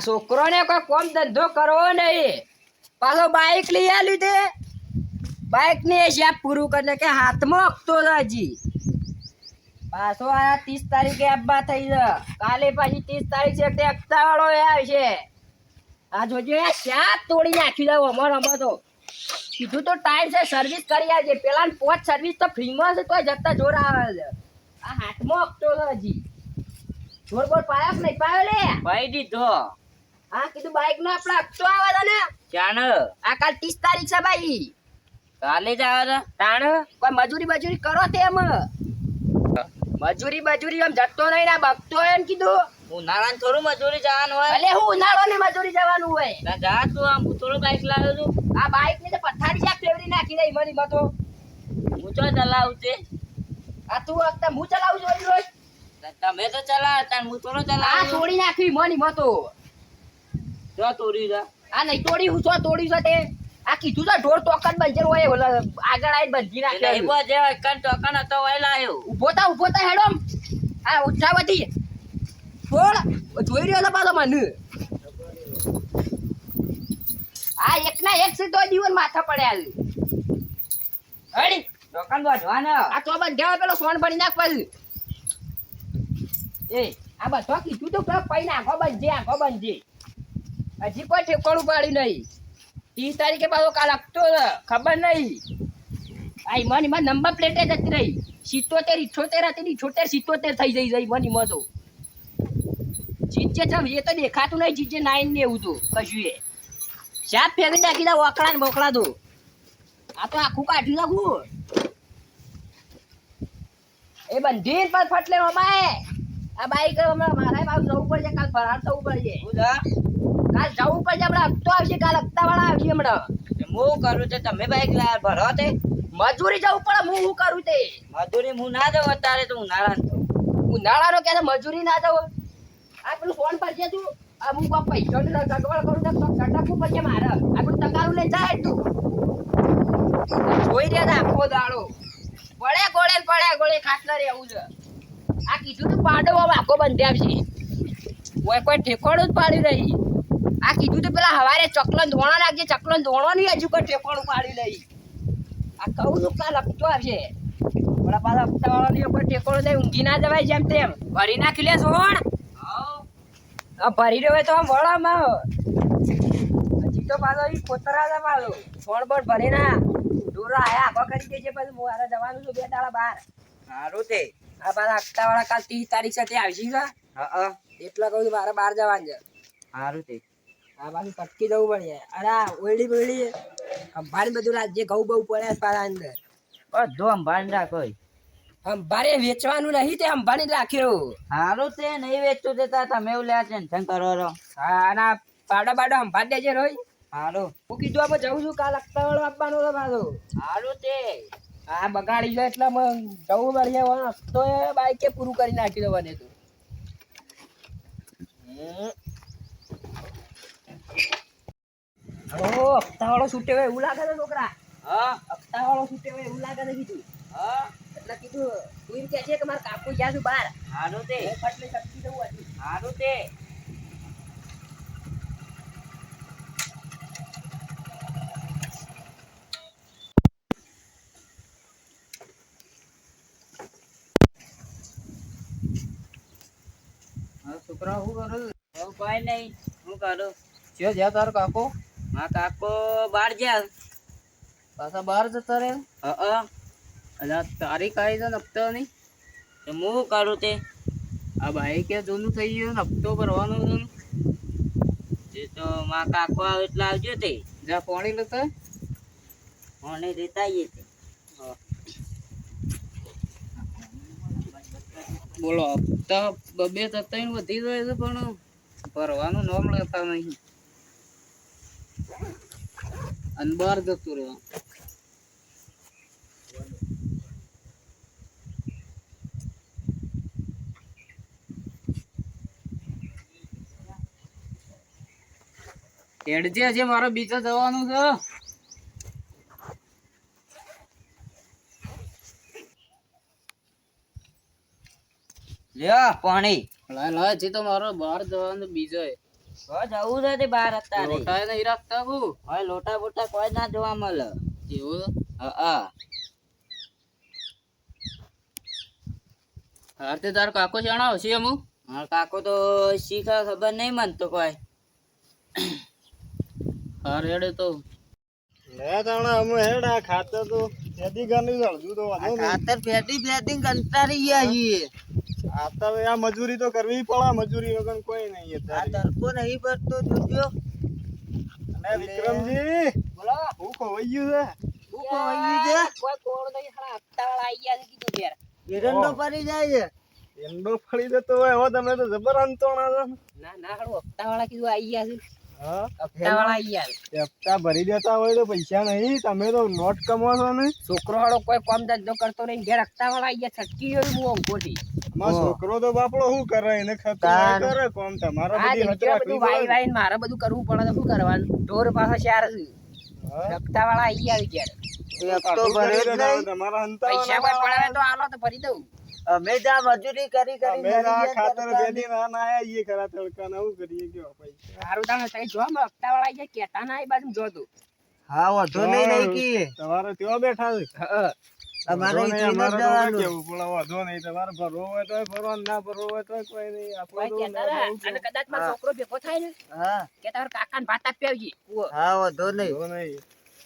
આ છોકરોને કોઈ કોમ ધંધો કરવો નહીં. પાછો બાઈક લઈ આલ્યું તે બાઈક ને હિસાબ પૂરું કરીને કે હાથમાં છે હજી. પાછો આ ત્રીસ તારીખે આપવા થઈ જ કાલે પાછી ત્રીસ તારીખ તે હપ્તા વાળો આવશે. આ જોજો શા તોડી નાખી દઉં અમારો અમારો કીધું તો ટાઈમ છે સર્વિસ કરી આવજે. પેલા પોચ સર્વિસ તો ફ્રીમાં છે, તોય જતા જોર આવે છે. આ હાથમાં હકતો છે હજી. જોર બોર પાયો નહીં? પાયો લે. ભાઈ દીધો. હા કીધું બાઈક નો આપણે હપ્તો આવે ને? ચાણ આ કાલ ત્રીસ તારીખ છે ભાઈ. કાલે જ આવે તાણ? કોઈ મજૂરી મજૂરી કરો તે એમ. મજૂરી મજૂરી આમ જતો નહીં ને બગતો એમ કીધું. ઉનાળામાં થોડું મજૂરી જવાનું હોય. એટલે હું ઉનાળો ને મજૂરી જવાનું હોય. ના જા તું આમ હું થોડું બાઈક લાવ્યો છું. આ બાઈક ને તો પથારી જ્યાં ફેવરી નાખી દઈ મારી મતો હું ચો ચલાવું છે? આ તું વખતે હું ચલાવું છું રોજ? તમે તો ચલાવ હું થોડો આ છોડી નાખી મની મતો જો તોડી જા. આ નહીં તોડી હું છો તોડી છો તે. આ કીધું તો ઢોર ટોકન બંજર હોય ઓલા આગળ આવી બંધી નાખે. એવો જે કન ટોકન હતો એ આવ્યો ઊભો તા ઊભો તા હેડો આ ઉઠા વધી છોડ જોઈ રહ્યો પાછો મને? આ એક ના એક સીધો દીવન માથા પડ્યા હડી ટોકન વધવાનો આ તો બંધ્યા પેલો સોન ભરી નાખ પછી. એ. આ બધો કીધું તો પૈ નાખો બંધે આખો બંધે. હજી કોઈ ઠેકોણું પાડ્યું નહીં. ત્રીસ તારીખે પાછો કાલ આપતો ખબર નહીં. આ ઈમાન ઈમાન નંબર પ્લેટે જતી રહી. સિત્તોતેર, ઇઠોતેર હતી ઇઠોતેર, સિત્તોતેર થઈ જઈ જઈ ઈમાન ઈમાં તો. જીજે છે એ તો દેખાતું નહીં, જીજે નાઈન ને એવું તો, કશું એ. સાપ ફેંકી નાખી દા વકડા ને બોકડા તો આ તો આખું કાઢી નાખું. એ બંધીન પર ફટલે મમાય આ બાઈક હમણાં મારા બાપ જવું પડશે, કાલ ફરાર થવું પડશે. કાલ જવું પડશે હમણાં. હપ્તો આવશે કાલ હપ્તા વાળા આવશે હમણાં. હું કરું છે તમે બાઈક લાયા ભરો તે. મજૂરી જવું પડે હું શું કરું તે? મજૂરી હું ના જાઉં અત્યારે તો ઉનાળા ઉનાળાનો કે મજૂરી ના જવું આ પેલું ફોન પર છે તું. આ હું કોઈ પૈસા ની સગવડ કરું તો કટકવું પડશે મારે. આ પેલું તગારું લઈ જાય તું. જોઈ રહ્યા આખો દાડો. પડે ગોળે પડે ગોળે ખાતર રહેવું છે. આ કીધું તું પાડો આખો બંધ આવશે કોઈ કોઈ ઠેકોડું જ પાડી રહી. આ કીધું તો પેલા હવારે ચકલો ધોણો નાખજે ચકલો ધોણો નહીં હજુ કોઈ ટેપણ ઉપાડી લઈ. આ છું કાલ હપ્તો આવશે પણ પાછા હપ્તા વાળો નહીં કોઈ ઠેકોડું ઊંઘી ના જવાય જેમ તેમ. ભરી નાખી લે સોણ. ભરી રહ્યો તો આમ વળામાં હજી તો પાછો એ કોતરા છે પાછો. સોણ બોટ ભરી ના. દૂર આયા આખો કરી દેજે પછી હું હારે જવાનું છું બે દાડા બહાર. સારું તે. આ પાછા હપ્તા વાળા કાલ ત્રીસ તારીખ સાથે આવશે હા. એટલા કહું છું મારે બહાર જવાનું છે. સારું તે. આ બાકી પટકી જવું પડે. અરે ઓળી બોળી અંબાડી બધું જે ઘઉં બહુ પડે પાછા અંદર. બધું અંબાડી રાખો અંભારે વેચવાનું નહીં તે અંબાણી રાખ્યો સારું તે નહીં વેચતું દેતા તમે એવું લે ટેન્શન કરો છો હા અને પાડો પાડો અંબાડી દેજે રોય. સારું હું કીધું આપણે જવું છું કાલ હપ્તા વાળો આપવાનો હતો પાછો સારું તે. આ બગાડી જાય એટલે જવું પડે. હસ્તો એ બાઈકે પૂરું કરી નાખી દેવાને તું. ઓ હપ્તા છૂટે હોય એવું લાગે છે છોકરા. હા. હપ્તા છૂટે હોય એવું લાગે છે કીધું. હા. એટલે કીધું તું એમ કે છે કે મારે કાકુ જ્યાં છું બહાર. સારું તે. હું ફટલે શક્તિ દઉં હતી. સારું તે. છોકરા શું કરું કોઈ નહીં. હું કરું? છે જ્યાં તારો કાકો? મા કાકો બહાર ગયા. પાછા બહાર જતા રહે હા અને તારીખ આવી છે હપ્તો નહીં તો હું શું તે? આ ભાઈ કે જૂનું થઈ ગયું ને હપ્તો ભરવાનો છે જે તો મા કાકો આવે એટલે આવજો તે. જા પાણી લેતા? પાણી લેતા આવીએ તે. બોલો હપ્તા બબે થતા વધી જાય છે પણ ભરવાનું નામ લેતા નહીં. અને બહાર જતું રહે હેડજે, હજી મારે બીજે જવાનું છે. લ્યો, પાણી. લાય લાય, હજી તો મારો બહાર જવાનું બીજો. જવું નથી બહાર અત્યારે. લોટા નહીં રાખતા હું હવે લોટા બોટા કોઈ ના જોવા મળે. એવું હા હા. હાર તે તાર કાકો જણાવ છે અમુ મારો કાકો તો શીખા ખબર નહીં માનતો કોઈ. હાર હેડે તો. લે તાણા અમે હેડા ખાતર તો ખેતી ગણી જળજુ તો ખાતર ફેટી ફેટી કંટાળી ગયા છીએ. ખાતર આ મજૂરી તો કરવી પડે મજૂરી વગર કોઈ નહીં આ તરકો નહીં પડતો જોજો. અને વિક્રમજી બોલો. હું ખોવાઈ ગયું શું ખોવાઈ ગયું છે? કોઈ કોણ નહીં સાલા હપ્તાવાળા આઈ ગયા છે કીધું ઘેર. એરંડો પડી જાય છે. એરંડો ફળી દેતો હોય હવે તમે તો જબર અંતોણા છો. ને. ના ના હારું હપ્તાવાળા કીધું આઈ ગયા છે. હપ્તા ભરી દેતા હોય તો પૈસા નહીં તમે તો નોટ કમાવો છો ને છોકરો હાડો કોઈ કામ ધંધો કરતો નહીં ઘેર હપ્તાવાળા આઈ ગયા છટકી ગયો હું અંકોથી મારો છોકરો તો બાપડો શું કરે? એને કરે કોમ. તમારો બધી વાઈ મારે બધું કરવું પડે તો શું કરવાનું? ઢોર પાસે ચાર છે? હપ્તાવાળા આઈ ગયા ઘેર. ભર્યો તમારા પૈસા કોઈ પડાવે આલો તો ભરી દઉં. અમે જ્યાં મજૂરી કરી કરી અમે ખાતર બેઠી ના ના આયા ઈ ખરા તડકા ના હું કરીએ કે ભાઈ. સારું તાને તઈ જો હપ્તાવાળા આઈ ગયા કેતા ના આઈ બાજુ જોતું હા વધુ નહીં નહીં કી તમારે ત્યો બેઠા છે? અમારે ઈથી અમારે જ તો શું કેવું, પણ વાંધો નહીં, તમારે ભરવો હોય તો ભરો, ના ભરવો હોય તો કોઈ નહીં. આપણે તો. અને કદાચ મારો છોકરો ભેગો થાય ને હા. કે કાકા ને ભાત આપી આવજે. હા વધુ નહીં. વાંધો નહીં.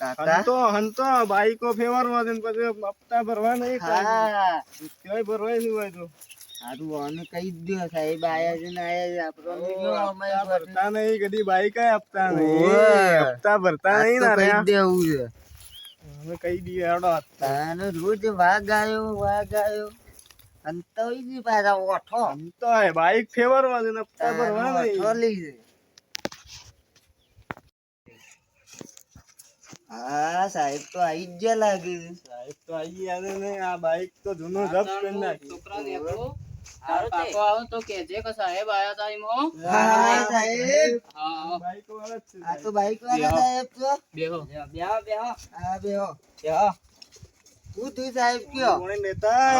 હંતો, હંતો, બાઈકો ફેરવવા છે પછી હપ્તા ભરવા નહીં હા ભરવાય નહીં હોય તો. સારું અમે કહી દો સાહેબ આયા છે ને આયા છે આપણો નહીં જો અમે હપ્તા ભરતા નહીં, કદી બાઈકાએ હપ્તા નહીં. હપ્તા ભરતા નહીં ના રહ્યા. દેવું છે અમે કહી દઈએ, હેડો. તાને રોજ વાઘ આવ્યો વાઘ આયો અંતોય બી પાછા ઓઠો અંતો બાઈક ફેવરવા છે ને હપ્તા ભરવા નહીં. લઈ છે હા સાહેબ તો આઈ જ ગયા લાગે. સાહેબ તો આઈ ગયા ને, આ બાઈક તો જૂનું જપ્ત કરી નાખ્યું. છોકરા ને એકલો હાર તો કહેજે કે સાહેબ આયા તા એમ હા. સાહેબ. હા. બાઈકો વાળા છે આ તો બાઈક વાળા સાહેબ છો. બેહો. બેહો બેહો. હા બેહો. બેહો. હું તું સાહેબ કયો? કોણે નેતા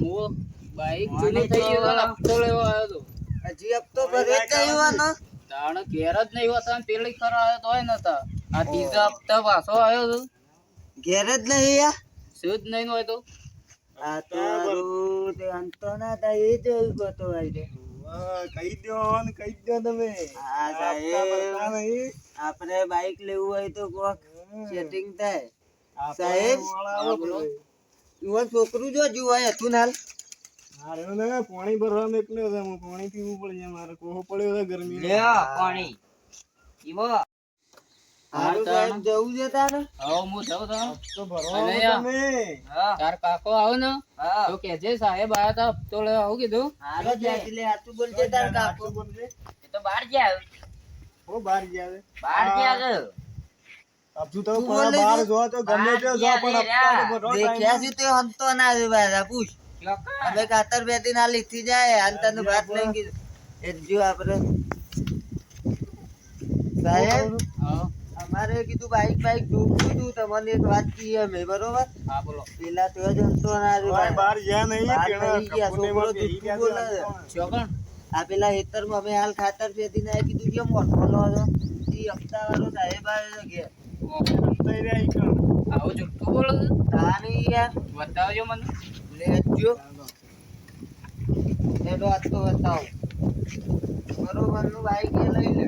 હું બાઈક જૂનું થઈ ગયું હપ્તો લેવા આવ્યો તો. હજી હપ્તો ભરે હોવાનો તાણ ઘેર જ નહીં હોતા ને પેલી ખરા આવ્યો તો હોય નતા. આ ત્રીજો હપ્તા પાછો આવ્યો તો. ઘેર જ નહીં આ શું જ નહીં હોય તો? આ તો તે અંતો ના તા એ જ ગોતો આઈ હા, કહી દો ને કહી દો તમે. હા સાહેબ. આપણે બાઈક લેવું હોય તો કોક સેટિંગ થાય. આ સાહેબ? બોલો. છોકરું જો જુવાય હતું નાલ. હારે ને પાણી ભરવા નીકળ્યો હતો હું પાણી પીવું પડશે મારે કોહો પડ્યો હતો ગરમી પાણી. ઈવો. હારું સાહેબ જવું છે તારે? હવે હું જાઉં તો તો ભરવા અને આવો યા. તમે. તાર કાકો આવો ને. તો કહેજે સાહેબ આયા તા હપ્તો લેવા આવું કીધું. હારું જાય એટલે હાચું બોલજે તાર કાકો. બોલજે. એ તો બહાર ગયા હો બહાર ગયા છે બહાર ગયા છે. તો બહાર જો તો ગમે તે જો પણ ગયા તો ભરવા દેખ્યા છે તે અંતો ના છે પૂછ. અમે કાતર દિન આ લીધી જાય અને તને ભાત લઈ કીધું. એ જો આપણે સાહેબ અમારે કીધું બાઈક બાઈક ઢૂંઢું તું તમને એક વાત કહીએ અમે બરોબર? હા બોલો. પેલા તો જ અંતો ના રે બહાર ગયા નહીં નહીં ગયા, છોકરો ગયા બોલે. ચોકણ આ પેલા હેતરમાં અમે હાલ ખાતર ફેંકીને આ કીધું કેમ મોટો લો છો. ઈ હપ્તા વાળો સાહેબ આવ્યો કણ. આવું જુઠ્ઠું બોલો તાની યાર. બતાવજો મને. લેજો. એનો હાથ તો બતાવો. બરોબરનું બાઈક એ લઈ લે.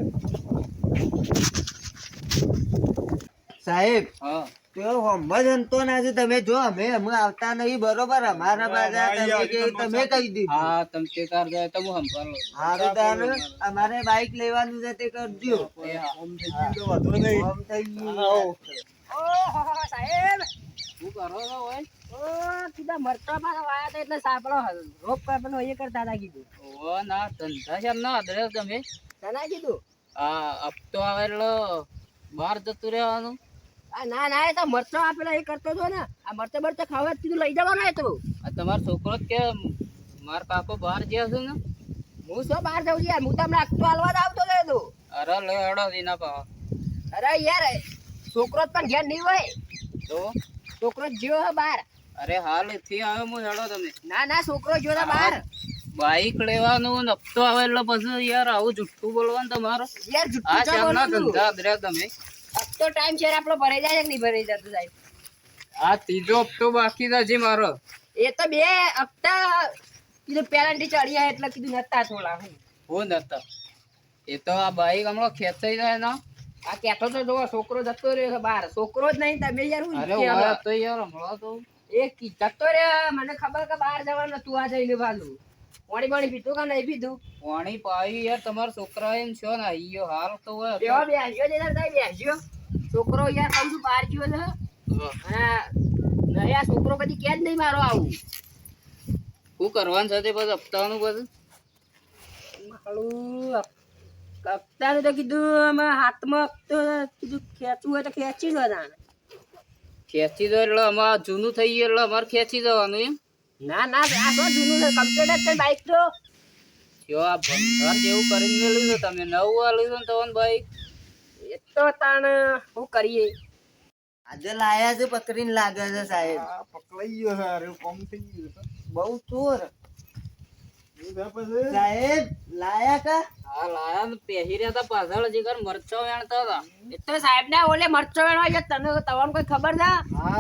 સાહેબ હા. તો હમ તો ના છે તમે જો અમે અમે આવતા નહીં બરોબર? અમારા બાજા તમે કે તમે કહી દીધું. હા તમે તે તાર જાય તો હું સંભાળો. હારું તાન અમારે બાઈક લેવાનું છે તે કરજો. એ થઈ ગયું વધુ નહીં. આમ થઈ ગયું. ઓહો સાહેબ. શું કરો છો ઓય ઓ કીધા મરતા મારા વાયા હતા એટલે સાંભળો રોપ એ કરતા હતા કીધું. ઓ ના ધંધા છે ના અદરે તમે. તને કીધું? આ હપ્તો આવે એટલે બહાર જતું રહેવાનું. આ ના ના એ તો મરચો આપેલા એ કરતો હતો ને. આ મરચા મરચા ખાવા કીધું લઈ જવાનો આ તમારો છોકરો કે માર પાપો બહાર ગયા છે ને? હું શું બહાર જાઉં યાર? હું તમને આખું હાલવા જ આવતો હતો તું અરે લે હેડો દીના પા અરે યાર છોકરો પણ ઘેર નહીં હોય. તો? છોકરો જ જ્યો હે બહાર. અરે હાલથી આવ્યો હું હેડો તમે. ના ના છોકરો જો બહાર. બાઈક લેવાનું હપ્તો આવે એટલે પછી યાર આવું જુઠ્ઠું બોલવાનું તમારો. યાર જુઠ્ઠું આ ચાલના ધંધા દરે તમે? હપ્તો ટાઈમ છે આપણો ભરાઈ જાય કે નહીં ભરાઈ જતો સાહેબ આ ત્રીજો હપ્તો બાકી છે જે મારો. એ તો બે હપ્તા કીધું પેલાન્ટી ચડ્યા એટલે કીધું નતા થોડા હું. હું નતા. એ તો આ બાઈક હમણાં ખેંચાઈ જાય ના. આ કેતો તો જોવા છોકરો જતો રહ્યો બાર છોકરો જ નહીં તમે યાર હું અરે તો યાર હમણાં તો. એ કીધા તો રે મને ખબર કે બહાર જવાનું તું આ જઈને વાલું પાણી પાણી પીધું કે નહીં પીધું? પાણી પાયું યાર તમારા છોકરા એમ છો ને આઈ હાલ તો હોય બેહો બેસ્યો છે તાર બેસ્યો છોકરો યાર કહું છું બહાર ગયો છે. અને આ છોકરો કદી કે જ નહીં મારો આવું. શું કરવાનું છે તે બસ હપ્તાનું બધું હપ્તાનું તો કીધું હાથમાં કીધું ખેંચવું હોય તો ખેંચી લો તાણ. ખેંચી દો એટલે અમારે જૂનું થઈ ગયું એટલે અમારે ખેંચી જવાનું એમ. ના ના આ તો જૂનું છે કમ્પ્યુટર છે બાઈક તો. જો આ ભંગાર જેવું કરીને છે તમે નવું આલ્યું છે ને તમને બાઈક એ તો તાણ શું કરીએ. આજે લાયા છે પકડીને લાગે છે સાહેબ. આ પકડાઈ ગયો છે અરે કોમ થઈ ગયું બહુ ચોર. શું સાહેબ લાયા કા આ લાયા ને રહ્યા હતા પાછળ જીગર મરચો વેણતા હતા. એ તો સાહેબ ના ઓલે મરચો વેણવા છે તને તમને કોઈ ખબર છે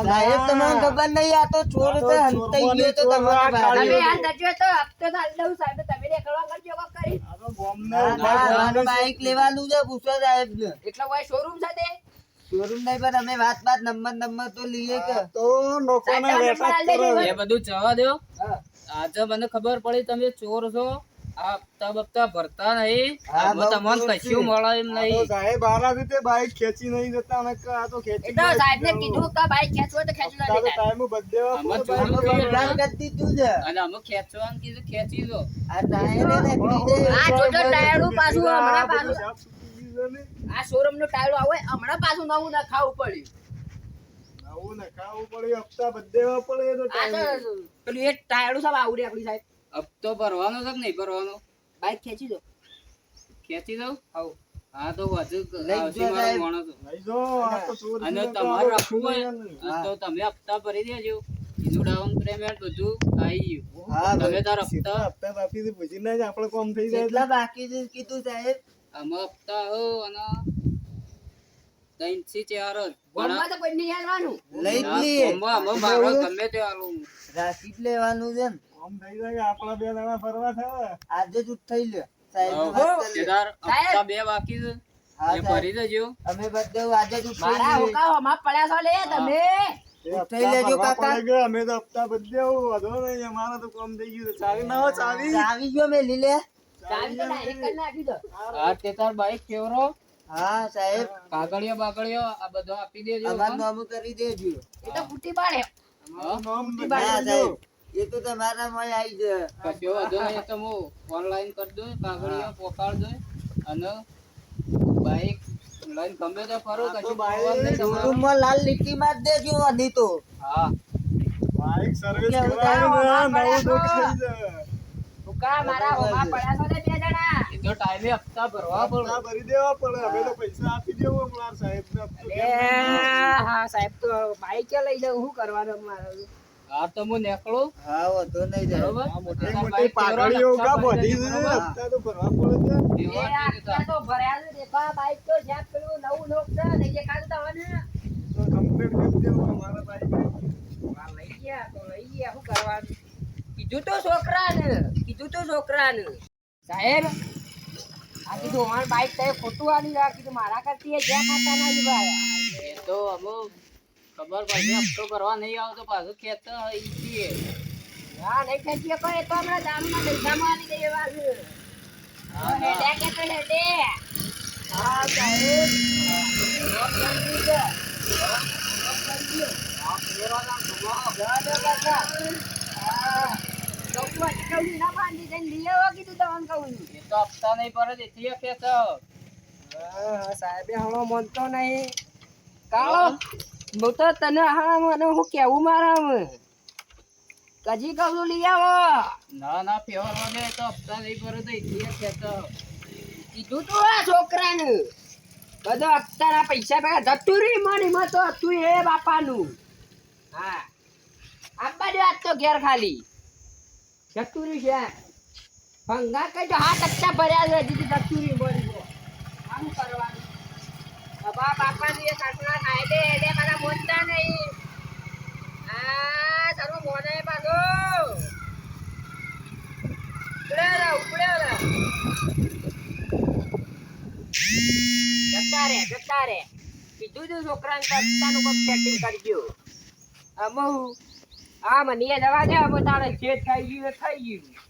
સાહેબ તમને ખબર નહીં આ તો ચોર છે હંતાઈ ગયો તો તમારા તમે આ નજ્યો તો હપ્તો તો આલી સાહેબ. તમે દેખાડવા કરજો કોક કરી. ગોમને ના, ના, મારું બાઈક લેવાનું છે પૂછો સાહેબ ને એટલે કોઈ શોરૂમ છે શોરૂમ નહીં પણ અમે વાત વાત નંબર નંબર તો લઈએ કે. તો કરે. એ બધું જવા દો. હા. આજે મને ખબર પડી તમે ચોર છો. આ હપ્તા બપ્તા ભરતા નહીં. હા, આમાં બહુ તમને કશું મળે એમ નહીં. સાહેબ હારા રીતે બાઈક ખેંચી નહીં જતા. અને આ તો ખેંચી તો સાહેબ ને કીધું કે બાઈક ખેંચવો તો ખેંચી લો ટાઈમ બધે આમાં બાઈક થઈ બંધ કરી અને અમે ખેંચવાનું કીધું ખેંચી દો આ ટાયરે નીકળી આ જોજો ટાયરું પાછું હમણાં પાછું. સાફ સૂકી ગયું છે ને. આ શોરૂમનું ટાયર આવે હમણાં પાછું નવું ના ખાવું પડ્યું. આવું ને ખાવું પડે હપ્તા બધે વાપરે તો ટાઈમ પેલું એ ટાયરું સાહેબ આવડે આપડી સાહેબ. હપ્તો ભરવાનો છે કે નહીં ભરવાનો? બાઈક ખેંચી દો. ખેંચી દઉં? હાઉ હા તો વધુ લઈ આવશે જો મારો સાહેબ. માણસ લઈ જો આ તો ચોર અને તમારે રાખવું હોય તો તમે હપ્તા ભરી દેજો. એનું ડાઉન પેમેન્ટ બધું આવી ગયું. હા તમે તાર હપ્તા હપ્તા બાપીથી પૂછીને જ આપણે કોમ થઈ જાય કેટલા બાકી કીધું સાહેબ. આમાં હપ્તા હો અને ત્રણથી ચાર ગોમમાં તો કોઈ નહીં હાલવાનું. લઈ જ લઈએ. આમાં મારો ગમે તે આલું રાખી લેવાનું છે ને કોમ થઈ જાય આપણા બે જણા ફરવા થાય આજે જ ઉઠાઈ લે સાહેબ કેદાર સાહેબ. બે બાકી છે. એ ભરી દેજો. અમે બધે આજે જ મારા હુકા હમણાં પડ્યા છો લે તમે. ઉઠાઈ લેજો કાકા. અમે તો હપ્તા બધે આવું વધો નહીં અમારે તો કોમ થઈ ગયું. ચાવી ના ચાવી. ચાવી જો મેલી લે ચાવી તો direct કરી નાખી દો. આ તે તાર બાઈક કેવરો? હા સાહેબ. કાગળિયો બાગળિયો આ બધો આપી દેજો અમાર નામ કરી દેજો. એ તો ફૂટી પાડે. હા? નામ સાહેબ. એ તો તમારા માં આવી જાય કશો વાંધો નહીં તો હું ઓનલાઈન કરી દઉં કાગળિયો પોકાળ દઉં અને બાઈક લઈને ગમે તો ફરો કશું શોરૂમમાં લાલ લીટી માં જ દેજો અધી તો. હા. બાઈક સર્વિસ કેવું નવું તો થઈ જાય. હુકા મારા હોમાં પડ્યા છો ને તો ટાઈમે હપ્તા ભરવા પડે. ભરી દેવા પડે. અમે તો પૈસા આપી દેવું હપ્તો હા સાહેબ તો બાઈક લઈ જાઉં શું કરવાનું મારે? હા તો હું નીકળું? હા વધો નહીં બરોબર? મોટી મોટી પાઘડીઓ કા બધી દેજો, છે. બરોબર? હપ્તા તો ભરવા પડે છે. એ એવા જ રીતે. આટલા તો ભર્યા છે. દેખો બાઈક તો જ્યાં પેલું નવું લોક છે. નહીં દેખાતું તમને તો કમ્પ્લીટ કરી દેવું અમારા બાઈક લઈ ગયા તો લઈ ગયા. શું કરવાનું? કીધું તો છોકરાને. કીધું તો છોકરાને. સાહેબ આ કીધું બાઈક તો ખોટું આની આ કીધું મારા કરતી એ જ્યાં ખાતા ના ભાઈ. એ તો અમે ખબર પડશે હપ્તો ભરવા નહીં આવતો પાછું ખેંચતા હોય હા નહીં ખેંચીએ કોઈ તો હમણાં આલી દઈએ એવા હા, હેડે કે તો હેડે. હા, સાહેબ. હા. અટકાવવું ના બાંધી દઈને લઈ આવો કીધું તમને કહું. એ તો હપ્તા નહીં ભરે તેથી ખેંચો. હા, સાહેબે હમણાં માનતો નહીં. કાળો? હું તો તને હા મને હું કેવું મારા કજી કહું લઈ આવો. ના ના ફેવર વગે તો હપ્તા નહીં ભરે તો એથી ખેંચો. કીધું તું આ છોકરાને. બધો હપ્તાના પૈસા ભેગા જતું રહી મની માં તો હતું એ બાપાનું. હા. આપવા દે આજ તો ઘેર ખાલી. રહ્યું છે. ભંગા કઈ તો હાથ અચ્છા ભર્યા છે, હજી ચતુરી બોલી આમ કરવાનું. એ સાસરા ખાય દે એટલે મારા બોલતા નહીં. આ તારું મોને પાછો ઉપડે રે ઉપડે રે. જતા રે જતા રે. કીધું છોકરાને કે અત્યારનું કોક સેટિંગ કરજો. અમુ આ મને દવા દે અમે તારે જે થઈ ગયું થઈ ગયું